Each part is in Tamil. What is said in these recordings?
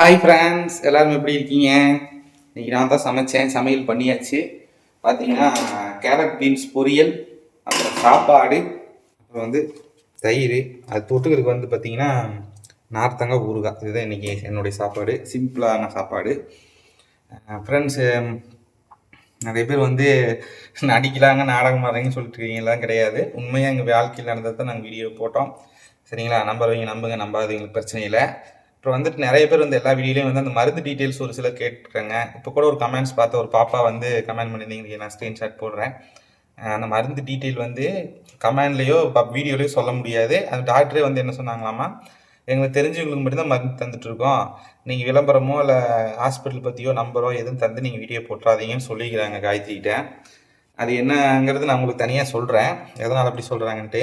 ஹாய் ஃப்ரெண்ட்ஸ் எல்லோரும் எப்படி இருக்கீங்க? இன்னைக்கு நான் தான் சமைச்சேன் சமையல் பண்ணியாச்சு. பார்த்தீங்கன்னா கேரட் பீன்ஸ் பொரியல் அப்புறம் சாப்பாடு அப்புறம் வந்து தயிர். அது தொட்டுக்கிறதுக்கு வந்து பார்த்தீங்கன்னா நார்த்தங்காய் ஊறுகாய். இதுதான் இன்றைக்கி என்னுடைய சாப்பாடு. சிம்பிளான சாப்பாடு. ஃப்ரெண்ட்ஸு நிறைய பேர் வந்து நடிக்கலாங்க நாடகம் ஆடுறீங்கன்னு சொல்லிட்டு இருக்கீங்களாம் கிடையாது. உண்மையாக எங்கள் வாழ்க்கையில் நடந்தது தான் நாங்கள் வீடியோ போட்டோம். சரிங்களா? நம்புறவங்க நம்புங்க நம்பாதவங்களுக்கு பிரச்சனை இல்லை. இப்போ வந்துட்டு நிறைய பேர் வந்து எல்லா வீடியோலையும் வந்து அந்த மருந்து டீட்டெயில்ஸ் ஒரு சிலர் கேட்டுருக்காங்க இப்போ கூட ஒரு கமெண்ட்ஸ் பார்த்த ஒரு பாப்பா வந்து கமெண்ட் பண்ணியிருந்தீங்க நான் ஸ்க்ரீன்ஷாட் போடுறேன். அந்த மருந்து டீட்டெயில் வந்து கமெண்ட்லேயோ வீடியோலையோ சொல்ல முடியாது. அந்த டாக்டரே வந்து என்ன சொன்னாங்களாமா எங்களுக்கு தெரிஞ்சவங்களுக்கு மட்டும்தான் மருந்து தந்துட்டுருக்கோம். நீங்கள் விளம்பரமோ இல்லை ஹாஸ்பிட்டல் பற்றியோ நம்பரோ எதுவும் தந்து நீங்கள் வீடியோ போட்டுறாதீங்கன்னு சொல்லிக்கிறாங்க காயத்ரிகிட்ட. அது என்னங்கிறது நான் உங்களுக்கு தனியாக சொல்கிறேன் எதனால் அப்படி சொல்கிறாங்கன்ட்டு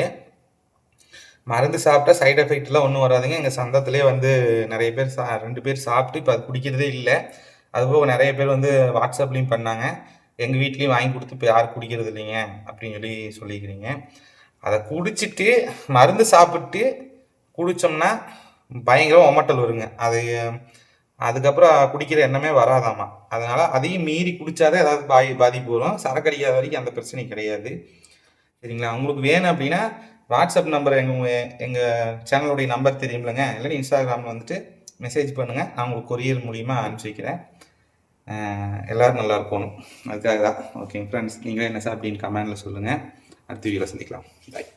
மருந்து சாப்பிட்டா சைடு எஃபெக்ட்லாம் ஒன்றும் வராதுங்க. எங்கள் சந்தத்திலே வந்து நிறைய பேர் சா ரெண்டு பேர் சாப்பிட்டு இப்போ அது குடிக்கிறதே இல்லை. அதுபோக நிறைய பேர் வந்து வாட்ஸ்அப்லேயும் பண்ணாங்க. எங்கள் வீட்லேயும் வாங்கி கொடுத்து இப்போ யாரும் குடிக்கிறது இல்லைங்க அப்படின்னு சொல்லி சொல்லிக்கிறீங்க. அதை குடிச்சிட்டு மருந்து சாப்பிட்டு குடித்தோம்னா பயங்கர ஒமட்டல் வருங்க. அது அதுக்கப்புறம் குடிக்கிற எண்ணமே வராதாமா. அதனால் அதையும் மீறி குடித்தாதான் ஏதாவது பாதி பாதிப்பு வரும். சரக்கடிக்காத வரைக்கும் அந்த பிரச்சனை கிடையாது. சரிங்களா? உங்களுக்கு வேணும் அப்படின்னா வாட்ஸ்அப் நம்பர் எங்கள் எங்கள் சேனலுடைய நம்பர் தெரியுமில்லங்க இல்லைன்னா இன்ஸ்டாகிராமில் வந்துட்டு மெசேஜ் பண்ணுங்கள் நான் உங்களுக்கு கொரியர் மூலிமா அனுப்பிச்சி வைக்கிறேன். எல்லோரும் நல்லா இருக்கணும். அதுக்காக தான். ஓகே ஃப்ரெண்ட்ஸ் நீங்களே என்ன சார் அப்படின்னு கமெண்டில் சொல்லுங்கள் அடுத்த வீடியோவில் சந்திக்கலாம். பாய்